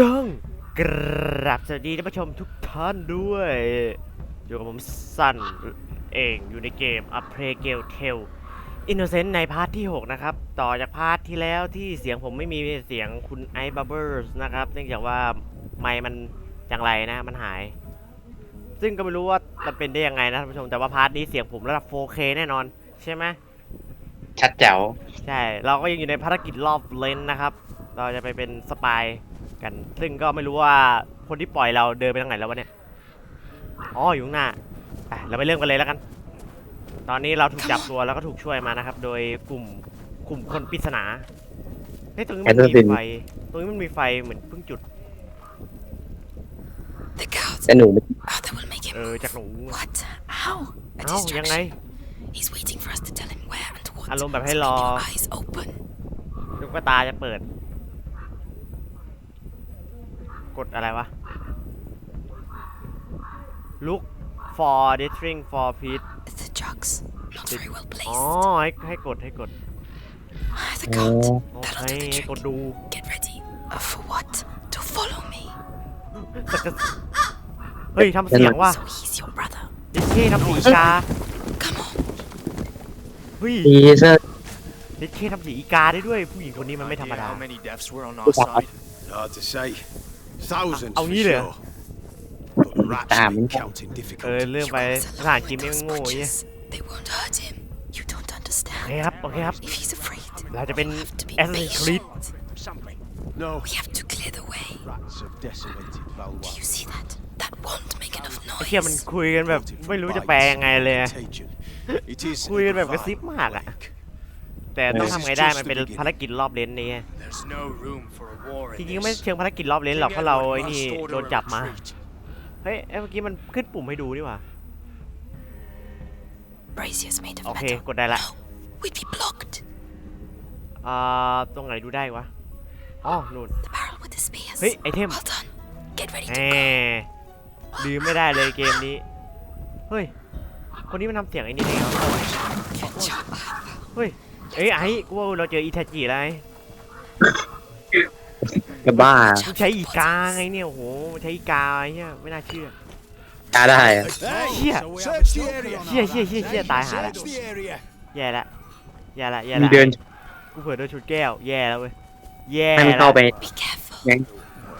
ต้องกราบสวัสดีท่านผู้ชมทุกท่านด้วย อยู่กับผมซันเองอยู่ในเกม A p r e g a l Tale Innocent ในพาร์ทที่ 6 นะครับ ต่อจากพาร์ทที่แล้วที่เสียงผมไม่มีเสียงคุณไอบับเบิลส์นะครับเนื่องจากว่าไมค์มันอย่างไรนะมันหาย ซึ่งก็ไม่รู้ว่ามันเป็นได้ยังไงนะท่านผู้ชมแต่ว่าพาร์ทนี้เสียงผมระดับ 4K แน่นอน ใช่ไหมชัดแจ๋วใช่ เราก็ยังอยู่ในภารกิจรอบเลนนะครับ เราจะไปเป็นสปาย กัน ซึ่งก็ไม่รู้ว่าคนที่ปล่อยเราเดินไปทางไหนแล้ววะเนี่ย อ๋ออยู่ข้างหน้าไปเราไปเริ่มกันเลยแล้วกัน ตอนนี้เราถูกจับตัวแล้วก็ถูกช่วยมานะครับ โดยกลุ่มกลุ่มคนปริศนาเฮ้ยตรงนี้มันมี Assassin ไฟ ตรงนี้มันมีไฟเหมือนเพิ่งจุด The guards. แต่หนูไม่ Oh, that will make him เออจากหนู What? How? A เอ้ายังไง distraction. He's waiting for us to tell him where and what. อารมณ์แบบให้ So รอ keep your eyes open. ลูกตาจะเปิด กดอะไรวะ look for districting for peace The jugs. Not very well อ๋อ placed. ให้ให้กดให้กด Ah, The โอ้ guard. โอ That'll เค do the ให้กด trick. ดู Get ready. Uh, for what? To follow me. สักกะเฮ้ยทำเสียงว่ะ So he's your brother. ดิเช่ทำสีอีกา Come on. เฮ้ยดีเซอร์ ดิเช่ทำสีอีกาได้ด้วย ผู้หญิงคนนี้มันไม่ธรรมดา How many deaths were on our side? Hard to say. Thousands Oh, for need it. sure. But the rats Damn. make counting เออ difficult. เรื่อง He ไป wants สถาน along กิน with ไม่ those โง่เงี้ย punches. They won't hurt him. You don't โอ understand. เคครับ โอเคครับ If he's afraid, เราจะเป็น we have to be Assassin's Creed patient. Something. No, We have to clear the way. rats have decimated Do Valois. you see that? That won't make enough ไอ้เชี่ยมัน noise. คุยกันแบบ ไม่รู้จะแปลยังไงเลยอะ Contagion. It is คุยกันแบบกระซิบมากอะ plague. แต่ต้องทำไงได้มันเป็นภารกิจรอบเลนนี้ There's no room for a war จ in ริงๆก็ไม่ this. เชิงภารกิจรอบเลนหรอกเพราะเราไอ้นี่ Must order โดนจับมา a retreat. เฮ้ยเอ้ยเมื่อกี้มันขึ้นปุ่มให้ดูนี่หว่า Braziers made of โอเค metal. กดได้ละ No, we'd be blocked. อ่าตรงไหนดูได้วะอ๋อนู่น The barrel with the spears. เฮ้ยไอเทม Well done. Get ready แห to ม go. ลืมไม่ได้เลยเกมนี้เฮ้ยคนนี้มันทำเสียงไอ้นี่เองเหรอ Good job. เฮ้ย เอ้ยไอ้กูว่าเราเจออิทาจิแล้วไอ้จะบ้ามันใช้อีกาไงเนี่ยโอ้โหมันใช้อีกาไอ้เนี่ยไม่น่าเชื่อกล้าได้อะ Shit. so we have a Search the smoker area. on เชี่ย our เชี่ยเชี่ยเชี่ยตายหาละ Search the area. แย่ละแย่ละแย่มีละเดินกูเผื่อโดนชุดแก้วแย่แล้วเว้ยแย่ให้มันละเข้าไป Be careful. ยัง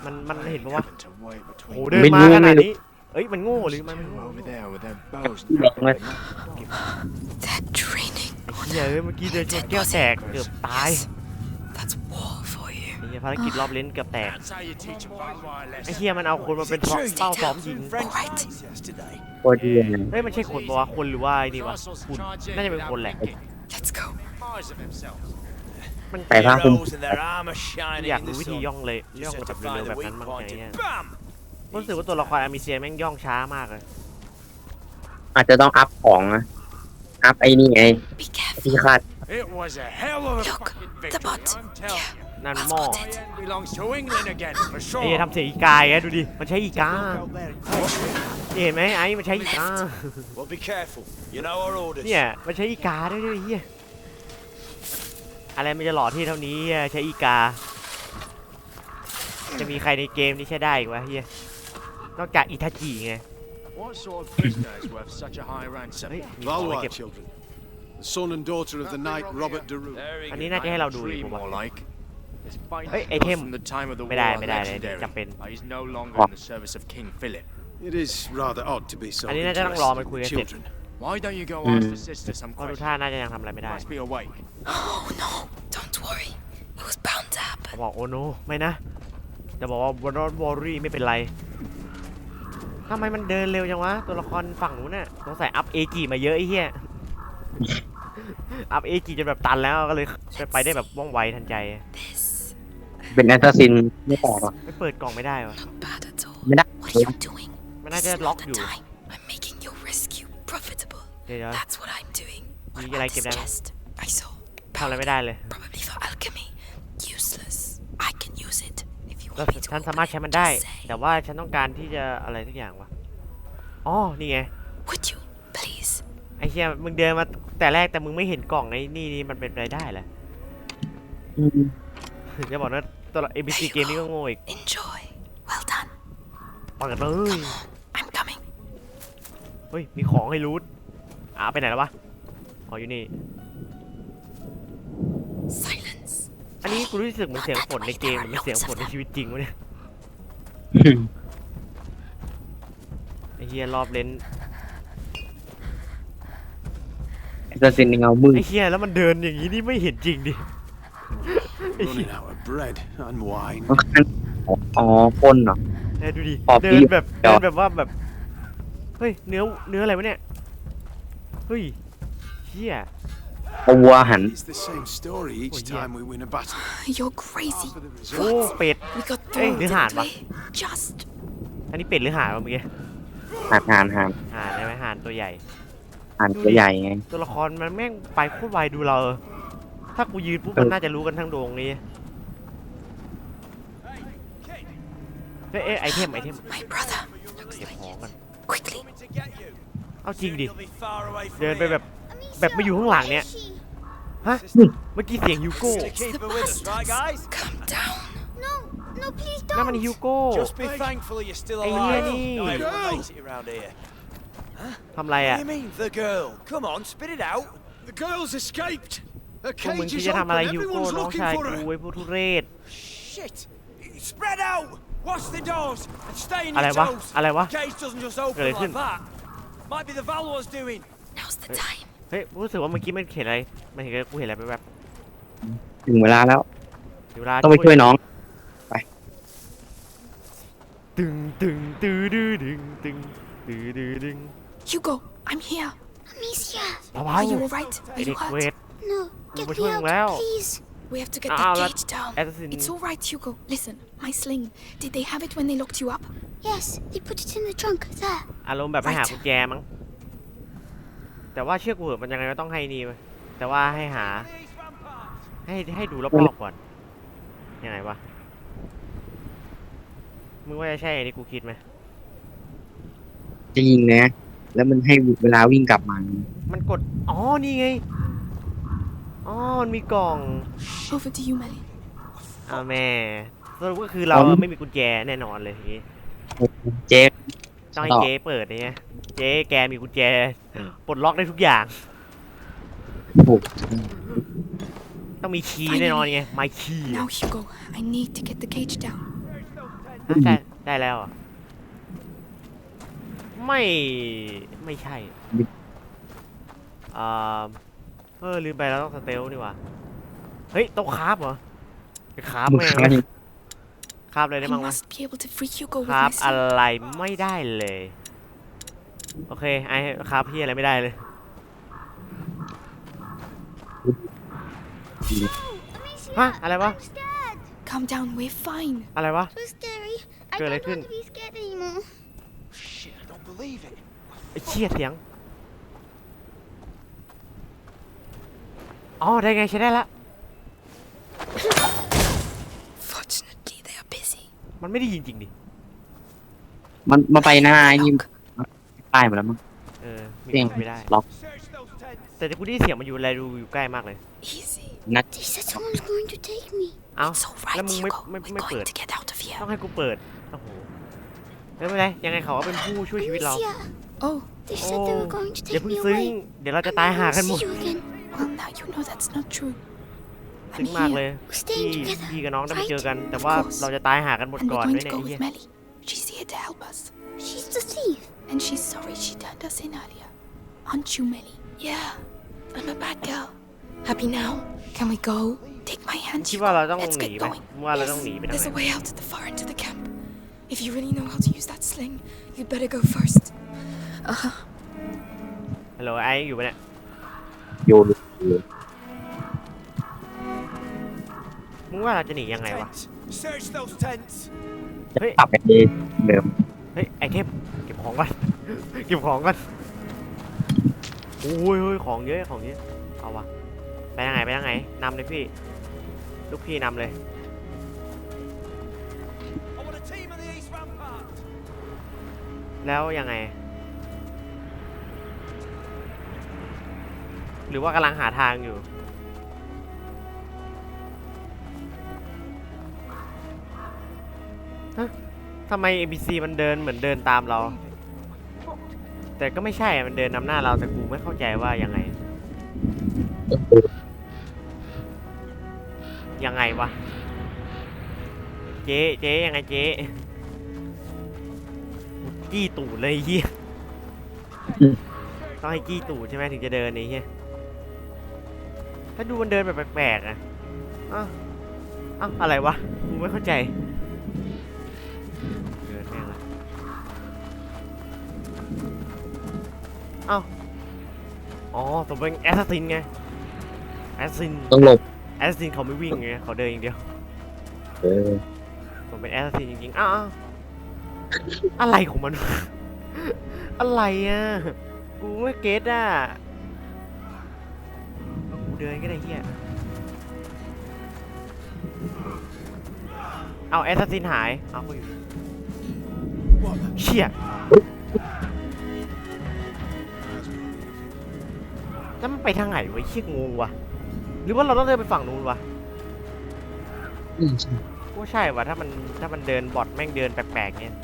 มันมันเห็นปะวะ Having to wait โอ้โห between เดินไม่มารู้ขนาดไม่รู้นี้เอ้ยมันโง่หรือมันไม่โง่ over there with their bows. บอกเลย They're draining. เฮียเอ้ยเมื่อกี้เดินชนแก้วแตกเกือบตาย Yes. That's war for you. ไอ้เหี้ยภารกิจรอบเลนเกือบแตก That's how you teach a Valois a ไอ้ lesson. เฮียมันเอาคนมาเป็น Is it true? เป้าซ้อมยิง French Alright. police yesterday. โคตรดีเลยเฮ้ยมันใช่คนปะวะคนหรือว่าไอ้นี่วะ Castles คุณ charge in น่าจะเป็น without คนแหละ thinking. Let's go. Eyes of himself. มันใส่ผ้าคลุม Heroes and their armor shining อยาก in รู้ the วิธี sun. ย่องเลยย่อง Just แบบ to เร็ว find ๆ the แบบนั้ weak นมั้ง point อย่างเงี้ย and bam! รู้สึกว่าตัวละครอามิเซียแม่งย่องช้ามากเลย อาจจะต้องอัพของนะ อัพไอ้นี่ไง Be careful. ที่คาด It was a hell of a Look, fucking the victory, bot. I'm telling Yeah. you. นั่น Well หม้อ spotted. Iron belongs to England again, for ไอ้เหี้ย sure. ทำเสียงอีกาไงดูดิ มันใช้อีกา Look out there in case. นี่เห็นไหมไอ้มันใช้อีกา Well, be careful. You know our orders. เนี่ยมันใช้อีกาด้วยด้วยเฮียอะไรมันจะหล่อที่เท่านี้อะใช้อีกา จะมีใครในเกมที่ใช้ได้อีกวะเฮียนอกจากอิทาจิไง What sort of prisoner is worth such a high ransom? เฮ้ยมีของไว้ Valois เก็บ children. The son and daughter of the knight Robert de Roux. Very อันนี้ good. น่าจะให้เราดู Three ผม more ว่า like. His findings Hey, hey, both Tim. from the time of the ไม่ war ได้ are ไม่ได้เลย legendary. จำเป็น Uh, He's no longer in the service of King Philip. It is rather odd to be so อันนี้น่าจะต้องรอมันคุยกัน interested เสร็ in จ children. Why don't you go Hmm. ask the sister some เพราะดู questions? ท่าน่าจะยังทำอะไรไม่ได้ Must be awake. Oh no. Don't worry. It was bound to เขา happen. บอกโอโนไม่นะ จะบอกว่าบอนวอรี่ไม่เป็นไร ทำไมมันเดินเร็วจังวะ ตัวละครฝั่งนู้นน่ะสงสัยอัพเอจีมาเยอะไอ้เหี้ย อัพเอจีจนแบบตันแล้วก็เลยไปได้แบบว่องไวทันใจ This. เป็นแอสซัสซินไม่แปลกหรอกไม่เปิดกล่องไม่ได้วะ Not bad at all. ไม่ได้ What are you doing? มันน่า This จะ is ล็อก not อ the ยู่ time. I'm making your rescue profitable. เดี๋ยว That's what I'm doing. What You about like this it, Dad? chest? I saw. ๆทำอะไรไม่ได้เลย Probably for alchemy. Useless. I can use it. If you ก็ want me to ฉัน open สามารถ it, ใช้มันได้ just say. แต่ว่าฉันต้องการที่จะอะไรสักอย่างวะอ๋อนี่ไง Would you, please? ไอ้เหี้ยมึงเดินมาแต่แรกแต่มึงไม่เห็นกล่องไอ้นี่นี่มันเป็นไปได้เหรออืมจะบอกว่าตัวละ ABC เกมนี้ก็โง่อีก Enjoy. Well done. เปิดเลย I'm coming. เฮ้ยมีของให้รูทอ่าไปไหนแล้ววะอ๋ออยู่นี่ นนี้กูรู้สึกเหมือนเสียงฝนในเกมหรือมันเสียงฝนในชีวิตจริงวะเนี่ยไอ้เฮียรอบเลนแอสซัสซินในเงามืดไอ้เฮียแล้วมันเดินอย่างนี้นี่ไม่เห็นจริงดิไอ้เฮีย Running out of bread and wine. ต้องการอ๋อพ่นเหรอแดูดิขอบเดิดีนแบบ เดี๋เดิยวนแบบว่าแบบ เฮ้ย เนื้อ เนื้ออะไรวะเนี่ย เฮ้ยเฮีย เอาวัวหัน It's the same story each Oh, yeah. time we win a battle. You're crazy. For the โอ้ result. เป็ด We got Hey, through, this didn't hard, we? Just อันนี้เป็ดหรือห่านวะเมื่อกี้หันหันหันห่านใช่ไหมห่านตัวใหญ่ หันตัวใหญ่ไงตัวละครมันแม่งไปโคตรไวดูเรา ถ้ากูยืนปุ๊บเออมันน่าจะรู้กันทั้งดวงนี้เฮ้ยเอ้ยไอเทมไอเทม my brother. Looks เก็บ like ของกัน quickly. to get you. เอาจริงดิ You'll be far away from เดินไป here. แบบแบบมาอยู่ข้างหลังเนี่ย ฮะ เมื่อกี้เสียงฮิวโก้ To keep her with us, right, guys? Calm down. No, no, please นั่นมัน don't. ฮิวโก้ Just be thankful you're still Hey, alive. Lenny. Not everyone Girl. makes it around here. ทำไร What อ่ะ do you mean, the girl? Come on, spit it out. The girl's escaped. Her พวกมึง cage ที่ is จะทำ open. อะไรฮิวโก้ Everyone's น้อง looking ชาย for กู her. ไอ้ผู้ทุเรศ Shit. Spread out. Watch the doors and stay in อะไร your วะ toes. อะไรวะ The cage doesn't just เกิดอะไร open ขึ้น like that. Might be the Valor's doing. Now's the time. เฮ้ยรู้สึกว่าเมื่อกี้มันเห็นอะไรมันเห็นอะไรกูเห็นอะไรแบบถึงเวลาแล้วๆถึงเวลาต้องไปช่วยน้อง ตึงตึงตื้อดื้อดึงตึงตื้อดื้อดึง Hugo, I'm here. Amicia, เบา Are you ๆ alright? ไอ Are เด็ you กเว hurt? ท no, Well, get we're me doing out, well. please. We have to get Ah, the that- cage down. Edison- It's all right, Hugo. Listen, my sling. Did they have it when they locked you up? Yes, they put it in the trunk there. อารมณ์แบบให้หา Right. กุญแจมั้ง แต่ว่าเชือกกูเหอะมันยังไงก็ต้องให้นี่ไหมแต่ว่าให้หา ให้ให้ดูรอบๆก่อนยังไงวะมึงว่าจะใช่ไอ้ที่กูคิดไหมจะยิงนะ แล้วมันให้เวลาวิ่งกลับมา มันกด อ๋อ นี่ไง อ๋อ มันมีกล่อง Over to you, Melly. อ่าแม่สรุปก็คือเราอะไม่มีกุญแจแน่นอนเลยทีนี้เจ๊ ต้องให้ต่อ เจ๊เปิดเนี่ยเจ๊แกมีกุญแจ ปลดล็อกได้ทุกอย่าง ถูกต้องมีคีย์แน่นอนไงไมคีย์ Now, Hugo, I need to get the cage down. ได้ได้แล้วเหรอะ ไม่ไม่ใช่อ่าเออลืมไปแล้วต้องสเตลนี่หว่าเฮ้ยต้องคราฟเหรอไปคราฟมึงแม่งค้างเลยนี่คราฟเลย I ได้มั้งวะ must be able to free Hugo ค with รา my ฟอะ sling. ไรไม่ได้เลย โอเคไอ้คราฟพี่อะไรไม่ได้เลย Amicia, Huh? อะไรวะ I'm scared. Calm down, we're fine. อะไรวะ It was scary. I Good, I don't want couldn't- to be scared anymore. Shit, I don't believe it. ไอ้เชี่ยเสียง อ๋อ ได้ไงใช้ได้ละ Fortunately, they are busy. มันไม่ได้ยิงจริงดิ มันมาไปหน้าไอ้นี่ ป้ายหมดแล้วมั้งเออมีเพียงคนไม่ได้ ล็อก Search those tents. แต่กูได้ยินเสียงมันอยู่อะไรดูอยู่ใกล้มากเลย Easy. นัด They said someone's going to take me. เอ้า It's all แล้ว right, มึงไม่ Hugo. ไม่ We're ไม่เปิด going to get out of here. ต้องให้กูเปิดโอ้โหไม่เป็นไรยังไงเขาก็เป็นผู้ช่วยชีวิตเรา Amicia, Oh, they said they โอ้ were going to อย่า take เพิ่ง me ซึ้ง away. เดี๋ยวเราจะ And ตาย I หา won't กันหมด see you again. well, now you know that's not true. ซึ้ I'm งมากเล here, ย We're พี่ staying together. พี่กับน้องได้มา right? เจอกัน แต่ Of ว่า course. เราจะตายหากันหมด and ก่อ we're น going ด้วย to เนี่ย go ไอ้ with เหี้ย Melly. She's here to help us. She's the thief. And she's sorry she turned us in earlier. Aren't you, Melly? Yeah, I'm a bad girl. Happy now? Can we go? Take my hand, คิด Hugo. ว่าเราต้อง Let's หนี get ไหม going. ว่าเราต้องหนีไปทาง There's ไหน a way out at the far end of the camp. If you really know how to use that sling, you'd better go first. Uh huh. ฮัลโหลไอ้อยู่ปะเนี่ย โยน มึงว่าเราจะหนียังไงวะ Tents. Search those tents. จะกลับไปเองเดิม เฮ้ย ไอเทมเก็บ ของก่อนเก็บของก่อนโอ้ยเฮ้ยของเยอะของเยอะเอาวะไปทางไหนไปทางไหนนำเลยพี่ ลูกพี่นำเลยแล้วยังไง หรือว่ากำลังหาทางอยู่ทำไม NPC มันเดินเหมือนเดินตามเรา แต่ก็ไม่ใช่อะมันเดินนำหน้าเราแต่กูไม่เข้าใจว่ายังไง ยังไงวะ เจ๊เจ๊ยังไงเจ๊จี้ตูดเลยไอ้เฮียอืม ต้องให้จี้ตูดใช่ไหมถึงจะเดินไอ้เฮียถ้าดูมันเดินแบบแปลกๆอะอ้าวอ้าวอะไรวะกูไม่เข้าใจ อ๋อผมเป็นแอสซัสซินไงแอสซัสซินต้องหลบแอสซัสซินเขาไม่วิ่งไงเขาเดินอย่างเดียวเออผมเป็นแอสซัสซินจริงๆอ้าวอ้าวอะไรของมัน อะไรอะ กูไม่เก็ตอะ กูเดินก็ได้เฮียเอาแอสซัสซินหาย เอาไปอยู่เชี่ย แล้วมันไปทางไหนวะไอ้เชี่ยงงวะหรือว่าเราต้องเดินไปฝั่งนู้นวะอืมใช่ก็ใช่ว่ะถ้ามันถ้ามันเดินบอดแม่งเดินแปลกๆเนี่ย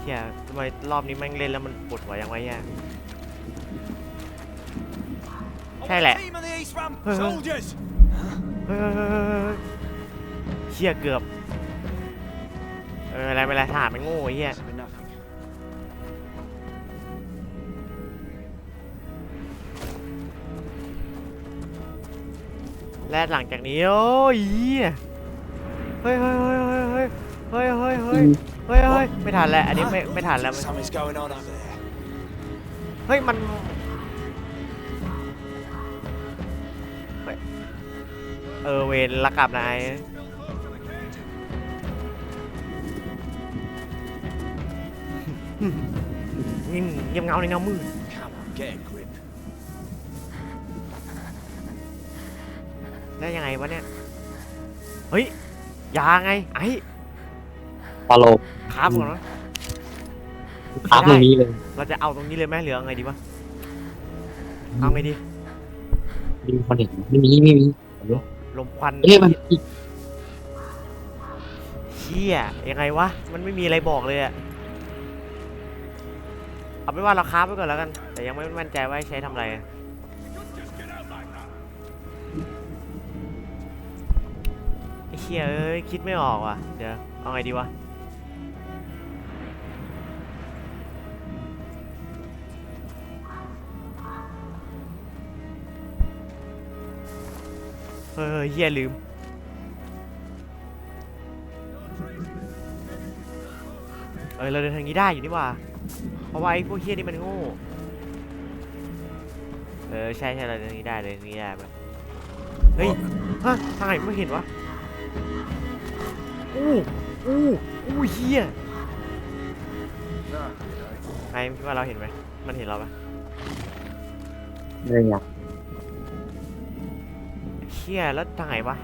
เฮียทำไมรอบนี้แม่งเล่นแล้วมันปวดหัวยังไงเนี่ย ใช่แหละ Team of the East Front Huh. soldiers! เฮ้ยเชี่ยเกือบ เอออะไรไม่เป็นไรทหารมันโง่ไอ้เหี้ย For nothing. และหลังจากนี้โอ้ยเหี้ยเฮ้ยเฮ้ยเฮ้ยเฮ้ยเฮ้ยเฮ้ยเฮ้ยเฮ้ยเฮ้ยไม่ทันแล้วอันนี้ไม่ไม่ทันแล้ว Something's going on over there. เฮ้ยมันเฮ้ยเออเวนละกลับนาย เงียบเงียบเงาในเงามืด Come on, get a grip. ได้ยังไงวะเนี่ย เฮ้ย ยาไง ไอ้ตลบครับก่อนนะพักตรงนี้เลย เราจะเอาตรงนี้เลยไหมหรือเอาไงดีวะเอาไงดีไมมีคนเห็นไม่มีไม่มีลมควันเอ้ยมันอีกเชี่ยยังไงวะ มันไม่มีอะไรบอกเลยอะ เอาเป็นว่าเราค้าไว้ก่อนแล้วกัน แต่ยังไม่มั่นใจว่าใช้ทำอะไร ไอ้เชี่ยเอ้ยคิดไม่ออกว่ะ เดี๋ยวเอาไงดีวะ เฮ้ยเฮียลืมเออเราเดินทางนี้ได้อยู่นี่ว่า เพราะว่าไอ้พวกเฮียนี่มันโง่ เออใช่ใช่เราเดินทางนี้ได้เลยทางนี้ได้ปะเฮ้ย ฮะทางไหนไม่เห็นวะ อู้อู้อู้เฮียไอ้คิดว่าเราเห็นไหมมันเห็นเราปะไม่อยากเฮียแล้วทางไหนวะ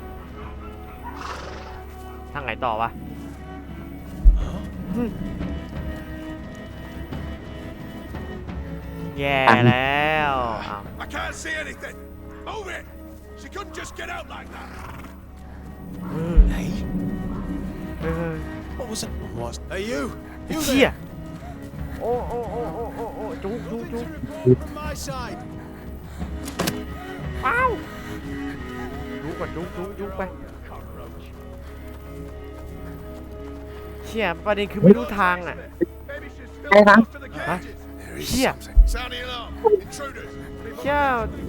ทางไหนต่อวะ แย่แล้วอ้าว I can't see anything. Move it. She couldn't just get out like that. เฮ้ย Hey, เฮ้ย what was it? What? Hey, you! ไอ้ You เชี่ย there? โอ้โอ้โอ้โอ้โอ้โอ้จุกจุกจุก From my side. อ้าวจุกก่อนจุกจุกจุกไปเชี่ยประเด็นคือไม่รู้ทางอะ Maybe she's still ใช่ครับ close to the cages. There is Here. something. Sound the alarm. Intruders. เชี่ย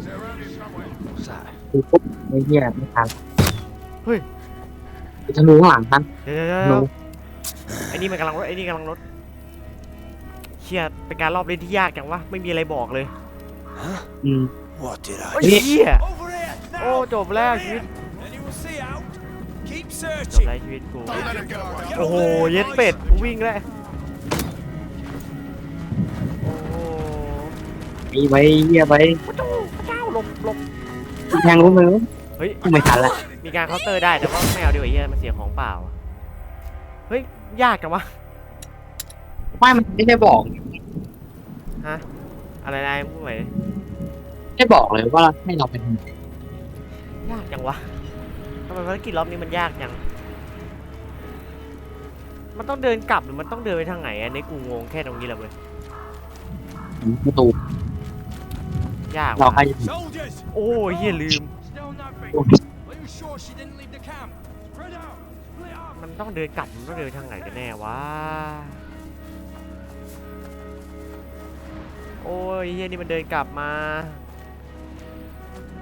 They're around here somewhere. What's that? ดูปุ๊บไม่เหี้ยไม่ทันเฮ้ยจะรู้ข้างหลังท่านเดี๋ยวเดี๋ยวเดี๋ยวรู้ไอ้นี่มันกำลังรถไอ้นี่กำลังรถเชี่ยเป็นการรอบเล่นที่ยากจังวะไม่มีอะไรบอกเลย Huh? อืม What did โอ้ย I? เชี่ย Over here! โอ้ Now! จบแล้วชีวิต Anyone see out? Keep จบ searching. แล้วชีวิตกู Don't let her go. โอ้โหเย็ดเป็ดกูวิ่งแล้ว มีไว้เหี้ยไว้พระเจ้าพระเจ้าหลบหลบแทงรู้มือเฮ้ย ไม่ทันละมีการเคาน์เตอร์ได้แต่ว่าไม่เอาดีกว่าไอ้เหี้ยมันเสียของเปล่าอะเฮ้ย ยากจังวะ ไม่มันไม่ได้บอกฮะ อะไรนะพูดใหม่ดิไม่ได้บอกเลยว่าให้เราเป็นยากจังวะทำไมภารกิจรอบนี้มันยากจัง มันต้องเดินกลับหรือมันต้องเดินไปทางไหนอันนี้กูงงแค่ตรงนี้แหละเว้ยประตู ยากเราว่ะใคร Soldiers! โอ้ยเฮียลืม Still nothing. Are you sure she didn't leave the camp? Spread out. Split up. มันต้องเดินกลับมันต้องเดินทางไหนกันแน่วะ โอ้ยเฮียนี่มันเดินกลับมา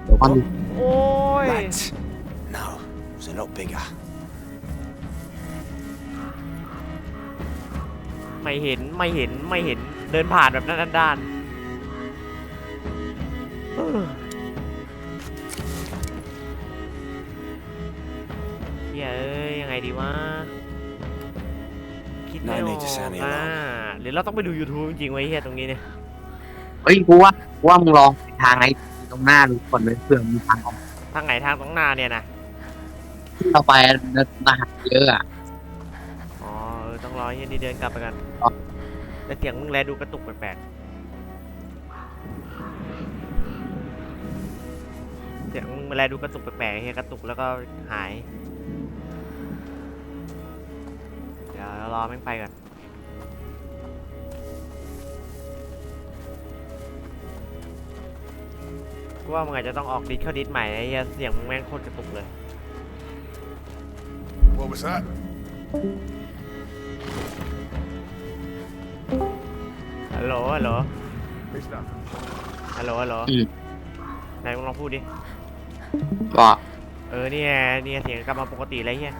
เดี๋ยวก่อนดิโอ้ย Rats. No, it was a lot bigger. ไม่เห็นไม่เห็นไม่เห็นเดินผ่านแบบด้านด้านๆ เออเฮียเอ้ยยังไงดีวะคิดไม่อ No อ need to sound ก the อะ alarm. หรือเราต้องไปดู YouTube จริงๆไว้เฮียตรงนี้เนี่ยเฮ้ยกูว่ากูว่ามึงลองไปทางไอ้ตรงหน้าดูก่อนเลยเผื่อมีทางออกทางไหนทางตรงหน้าเนี่ยนะที่เราไปแล้วมาหาเยอะอะอ๋อเออต้องรอเฮียนี่เดินกลับไปกันอ๋อแต่เสียงมึงแลดูกระตุกแปลกๆ สียงมึงแลดูกระตุกแปลกๆเฮียกระตุกแล้วก็หาย เดี๋ยวรอแม่งไปก่อนกูว่ามึงอาจจะต้องออกดิสเข้าดิสใหม่นะเฮียเสียงมึงแม่งโคตรกระตุกเลย What was that? ฮัลโหลฮัลโหล Who's that? ฮัลโหลฮัลโหลอืม ไหนมึงลองพูดดิ ก็เออเนี่ยเนี่ยเสียงกลับมาปกติเลยเฮีย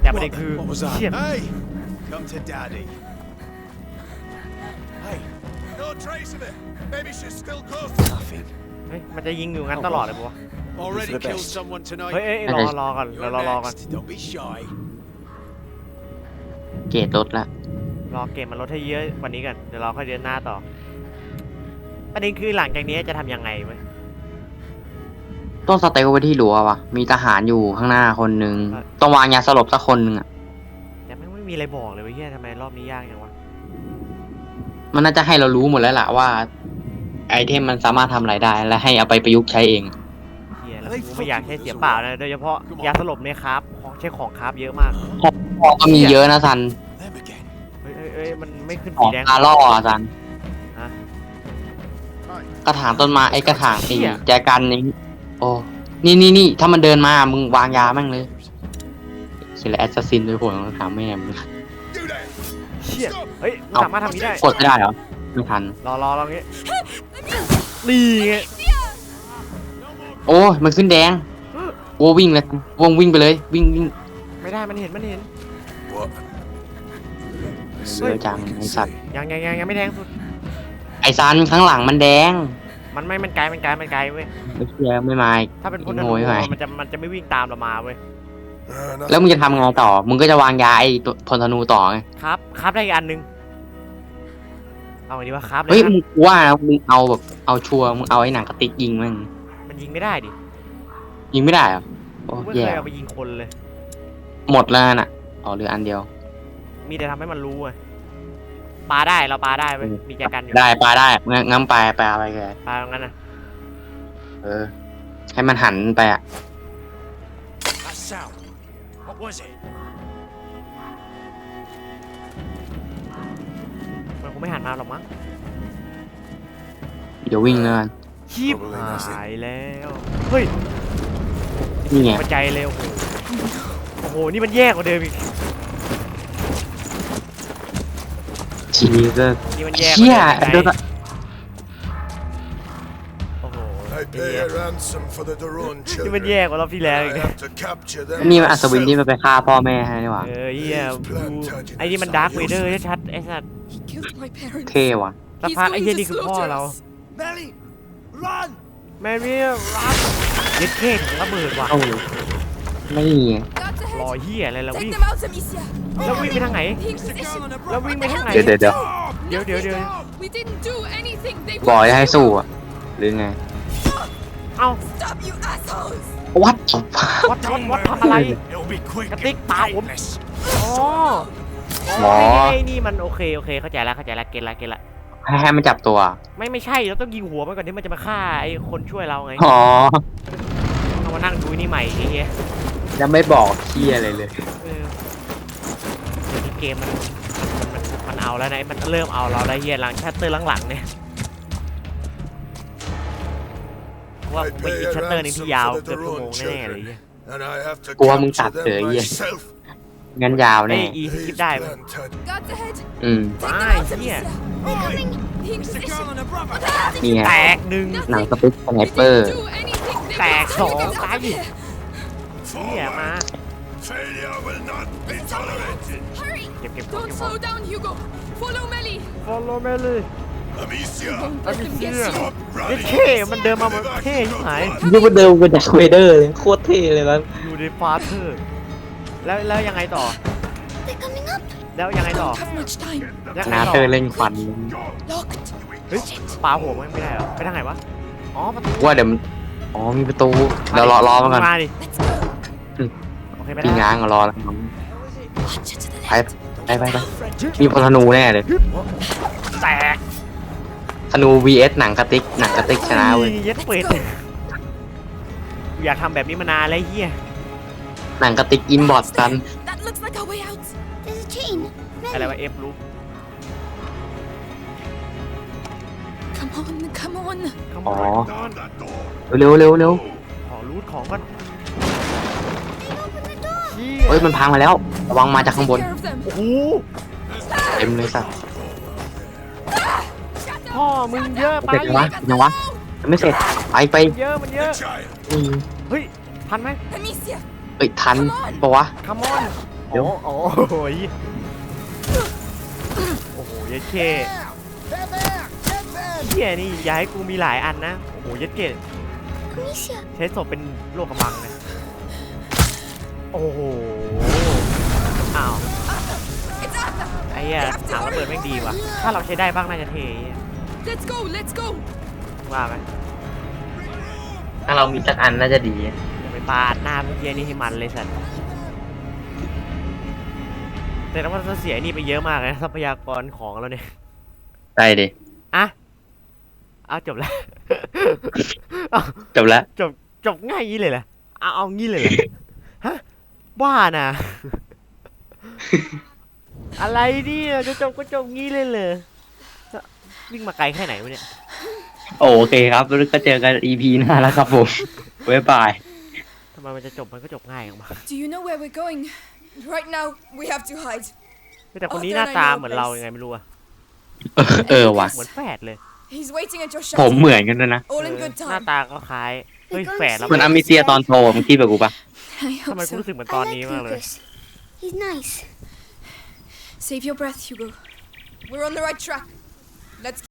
แต่ประเด็น What, คือ what was เชี่ย that? Hey! Come to daddy. Hey, No trace of it. Maybe she's still close. nothing. เฮ้ยมันจะยิงอยู่งั้นตลอดเลยปะวะ Already the killed best. someone เฮ้ย tonight. เอ้ยรอรอก่อนเดี๋ยว You're รอรอก่อน next. Don't be shy. เกตรถละรอเกมมันลดให้เยอะกว่านี้ก่อนเดี๋ยวเราค่อยเดินหน้าต่อ ประเด็นคือหลังจากนี้จะทำยังไงเว้ย ต้องสเตลไว้ที่รั้ววะมีทหารอยู่ข้างหน้าคนหนึ่งต้องวางยาสลบสักคนหนึ่งอะแต่แม่งไม่มีอะไรบอกเลยเว้ยเฮียทำไมรอบนี้ยากจังวะมันน่าจะให้เรารู้หมดแล้วล่ะว่า ไอเทมมันสามารถทำอะไรได้ และให้เอาไปประยุกต์ใช้เอง เฮียแล้วกูไม่อยากให้เสียเปล่านะโดยเฉพาะยาสลบเนี่ยครับของใช้ของครับเยอะมากพอก็มีเยอะนะซัน Them again. เฮ้ยเอ้ยเอ้ยมันไม่ขึ้นขอสีงแดง คาล่ออะซันฮะ กระถางต้นไม้ไอ้กระถางไอ้เชี่ยแจกันนี้ โอ้นี่นี่นี่ถ้ามันเดินมา มึงวางยาแม่งเลยเสร็จแล้วแอสซัสซินด้วยผลถามแม่มึง Do that. เชี่ยเฮ้ยมึงเอาสามารถทำนี้ได้กดไม่ได้เหรอไม่ทัน รอรอรองี้นี่ไงโอ้ยมันขึ้นแดงโอ้วิ่งเลยวงวิ่งไปเลย วิ่งวิ่งไม่ได้มันเห็นมันเห็น What? เยอะจังไอสัตว์ยังยังยังยังไม่แดงสุดไอซันข้างหลังมันแดง มันไม่มันไกลมันไกลมันไกลเว้ยไม่เชื่อไม่มาอีก ถ้าเป็นพลธโง่นูไปมันจะมันจะไม่วิ่งตามเรามาเว้ย Uh, แล้วมึงจะทำไงต่อ มึงก็จะวางยาไอ้ตัวพลธนูต่อไง ครับ ครับได้อีกอันหนึงเอาไงดีวะครับเลเฮ้ยยนะมึงกูว่านะมึงเอาแบบเอาชัวร์มึงเอาไอ้หนังกระติกยิงมันมันยิงไม่ได้ดิยิงไม่ได้เหรอโอ้กูไม่แย่เคยเอาไปยิงคนเลย หมดแล้วน่ะอ๋อเหลืออันเดียว มีแต่ทำให้มันรู้เว้ ยปาได้เราปาได้เว้ยมีแจกันอยู่ได้ปลาได้งั้นงั้นปลาปลาไปแกปาตรงนั้นนะเออ ให้มันหันไปอะ That sound. What was it? มันคงไม่หันมาหรอกมั้งเดี๋ยววิ่งแล้วกันชีพหายแล้วเฮ้ยนี่ไง หัวใจเลยโอ้โหโอ้โหนี่มันแย่กว่าเดิมอีก ชีสนี่มันแย่กว่าเชี่ยเดิมเดี๋ยวอีกโอ้โห I pay a ransom for the Daron นี่มัน children. แย่กว่ารอบที่แล้ว I อีก have to capture them. นี่มันอัศวินที่มันไปฆ่าพ่อแม่ให้นี่หว่าเออเหี้ยดูไอ้นี่มันดาร์คเวเดอร์ชัดๆไอ้สัตว์ He killed my parents. เท่ว่ะ สัก He's พักไอ้ going เหี้ย to นี่คือพ่อ slaughter เรา us. Melly, run! แมรี่รับเย็ดเค้ถึงระเบิดว่ะเอ้า ไม่มี Guards รอ ahead. เหี้ยอะไรแล้ว Take วิ่ง them out, Amicia. แล้ววิ่งไปทางไหน Take position. แล้ววิ่งไปทางไหนเดี๋ยวเดี๋ยวเดี๋ยวเดี๋ยวเดี๋ยวเดี๋ยว We didn't do anything. They บอกจะให้ won't สู้อะหรือไงเอ้า Stop, you assholes. วัดวัดวัดวัดทำอะไร It'll be quick I think and Bảo- painless. อ๋ออ๋อไอ้นี่มันโอเคโอเคเข้าใจแล้วเข้าใจแล้วเก็ตละเก็ตละให้ให้มันจับตัว ไม่ไม่ใช่เราต้องยิงหัวมันก่อนที่มันจะมาฆ่าไอ้คนช่วยเราไงอ๋อต้องมานั่งดูนี่ใหม่ไอ้เหี้ย ยังไม่บอกเคียอะไรเลย เออเดี๋ยวนี้เกมมันมันมันเอาแล้วนะมันเริ่มเอาเราแล้วเฮียหลังชัตเตอร์หลังๆเนี่ยว่าผมไม่กินชัตเตอร์นี่พี่ยาวเกือบชั่วโมงแน่ๆเลยเหี้ย And I have to กลัวมึงตัด capture เสือ them เหี้ย myself. งั้นยาวไอ้แน่อีสกิปได้ไหม Guards ahead. อืม Take them Why? out, Amicia. Yeah. They're coming. The It's the girl Inquisition. and her brother. นี่ไงแตกหนึ่ง หนังสติ๊กสไน They เปอร์ didn't do anything. They Tag will song, get out of tag. here. เฮียมา Failure will not be tolerated. Hurry. เก็บเก็บของ Don't เก็บของ slow down, Hugo. Follow Melly. follow me เลย Amicia, Don't let them get you. stop เฮ้ย running. เท่มันเดินมาแบบเท่ชิบหายยูมาเดิมมาจากเวเดอร์เลยโคตรเท่เลยมันอยู่ในฟาเธอร์แล้วแล้วยังไงต่อ They're coming up. แล้วยังไงต่อ Don't have much time. ยังไงนาต่อเตอร์เล่นควัน Locked. เฮ้ยปาหัวมันไม่ได้เหรอไปทางไหนวะอ๋อประตูว่าเดี๋ยวมันอ๋อมีประตูเดี๋ยวรอรอมันก่อนมาดิ Let's go. โอเคไปปีได้ง้างอะรอแล้วครับ Watch it to the ไป left. ไปไปไปมีพลธนูแน่เลยแตกธนู vs หนังกระติกหนังกระติกชนะเว้ยเย็ดเป็ดอยากทำแบบนี้มานานแล้วไอ้เฮียหนังกระติกอินบอร์ดกัน That looks like a way out. There's a chain. อะไร Melly. วะเอฟลูก Come on, come on. ขโมอ๋อยนอนเร็วเร็วเร็วขอรูทของก่อน They opened the door. เฮีเฮ้ยมันพังมาแล้ว ระวังมาจากข้างบน Take care of them. โอ้โหเต็มเลยสัตว์พ่อมึงเยอะไปเสร็จยังวะยังวะยังไม่เสร็จไปไปเยอะมันเยอะ Child, อืมเฮ้ยทันไหม Amicia. เอ้ยทันปะวะ คัมออนเดี๋ยวโอ้โหยโอ้โหเยัดเคเฮียนี่อย่าให้กูมีหลายอันนะ โอ้โหเยัดเก Amicia. ใช้ศพเป็นโลกกำบังนะ โอ้โห อ้าว It's Arthur. ไอ้เหี้ยถังระเบิดแม่งดีว่ะ ถ้าเราใช้ได้บ้างน่าจะเท Let's go, let's go. ว่าไหมถ้าเรามีสักอันน่าจะดี อย่าไปปาดหน้าพวกเฮียนี่ให้มันเลยสัตว์แต่ถ้าว่าจะเสียนี่ไปเยอะมากเลยนะทรัพยากรของเราเนี่ย ได้ดิ อะเอาจบแล้ว เอาจบแล้ว จบจบง่ายงี้เลยเหรอเอาเอางี้เลยเหรอฮะ บ้าน่ะอะไรเนี่ยจะจบก็จบงี้เลยเหรอวิ่งมาไกลแค่ไหนวะเนี่ย โอเคครับแล้วก็เจอกัน EP หน้าแล้วครับผมบ๊ายบายทำไมมันจะจบมันก็จบง่ายออกมา Do you know where we're going? Right now, we have to hide. แต่คนนี้หน้าตาเหมือนเรายังไงไม่รู้อะเออว่ะเหมือนแฝดเลย He's waiting at your ผม shelter. เหมือนกันด้วยนะ All in เออ good หน้า time. ตาก็คล้าย เฮ้ยแฝดแล้ว เหมือนอมิเซียตอนโตมึงคิดแบบกูปะ I ทำไม hope กู so. รู้สึกเหมือนตอน I นี้ like มากเลย Lucas. He's nice. Save your breath, Hugo. We're on the right track. Let's